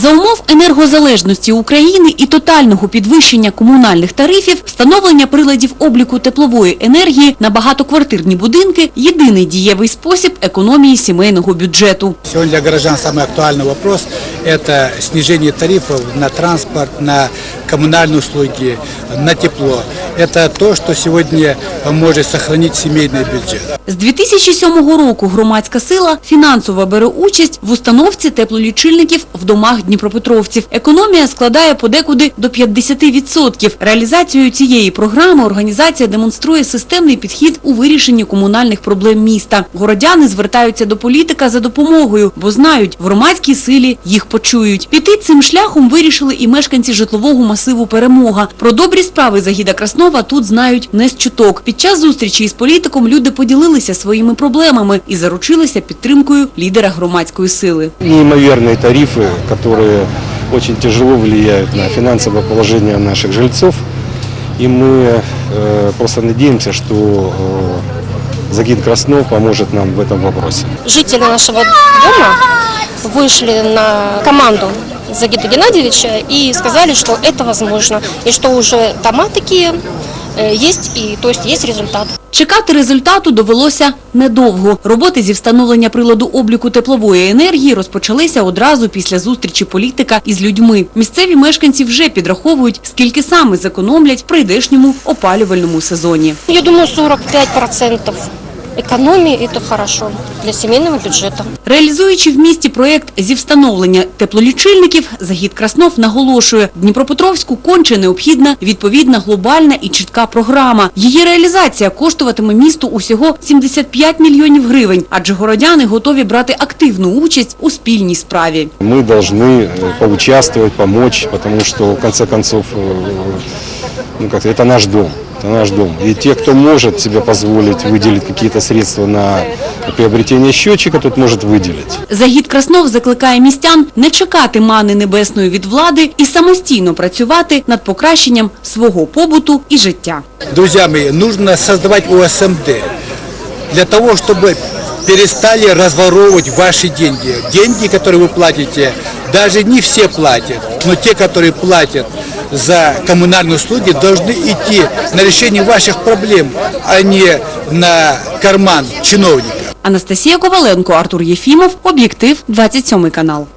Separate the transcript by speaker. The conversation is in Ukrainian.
Speaker 1: За умов енергозалежності України і тотального підвищення комунальних тарифів, встановлення приладів обліку теплової енергії на багатоквартирні будинки – єдиний дієвий спосіб економії сімейного бюджету.
Speaker 2: Сегодня для горожан самый актуальный вопрос – это снижение тарифов на транспорт, на коммунальные услуги, на тепло. Это то, что сегодня поможет сохранить семейный бюджет.
Speaker 1: З 2007 року громадська сила фінансово бере участь в установці теплолічильників в домах дніпропетровців. Економія складає подекуди до 50%. Реалізацією цієї програми організація демонструє системний підхід у вирішенні комунальних проблем міста. Городяни звертаються до політика за допомогою, бо знають, в громадській силі їх почують. Піти цим шляхом вирішили і мешканці житлового масиву «Перемога». Про добрі справи Загіда Краснова тут знають не з чуток. Під час зустрічі із політиком люди поділилися своїми проблемами і заручилися підтримкою лідера громадської сили.
Speaker 3: неимоверные тарифы, которые очень тяжело влияют на финансовое положение наших жильцов. И мы э, просто надеемся, что э, Загид Краснов поможет нам в этом вопросе.
Speaker 4: жители нашего дома вышли на команду Загита Геннадьевича и сказали, что это возможно, и что уже дома такие э, есть, и то есть есть результат.
Speaker 1: Чекати результату довелося недовго. Роботи зі встановлення приладу обліку теплової енергії розпочалися одразу після зустрічі політика із людьми. Місцеві мешканці вже підраховують, скільки саме зекономлять в прийдешньому опалювальному сезоні.
Speaker 4: Я думаю, 45% экономии – это хорошо для семейного бюджета.
Speaker 1: Реалізуючи в місті проєкт зі встановлення теплолічильників, Загід Краснов наголошує, Дніпропетровську конче необхідна відповідна глобальна і чітка програма. Її реалізація коштуватиме місту усього 75 мільйонів гривень, адже городяни готові брати активну участь у спільній справі.
Speaker 3: Мы должны э, поучаствовать, помочь, потому что, в конце концов, э, ну, как это наш дом. Это наш дом. И те, кто может себе позволить выделить какие-то средства на приобретение счетчика, тот может выделить.
Speaker 1: Загід Краснов закликає містян не чекати мани небесної від влади і самостійно працювати над покращенням свого побуту і життя.
Speaker 2: Друзья мои, нужно создавать ОСМД для того, чтобы перестали разворовывать ваши деньги. Деньги, которые вы платите, даже не все платят, но те, которые платят за коммунальные услуги, должны идти на решение ваших проблем, а не на карман чиновника.
Speaker 1: Анастасія Коваленко, Артур Єфімов, Об'єктив, 27 канал.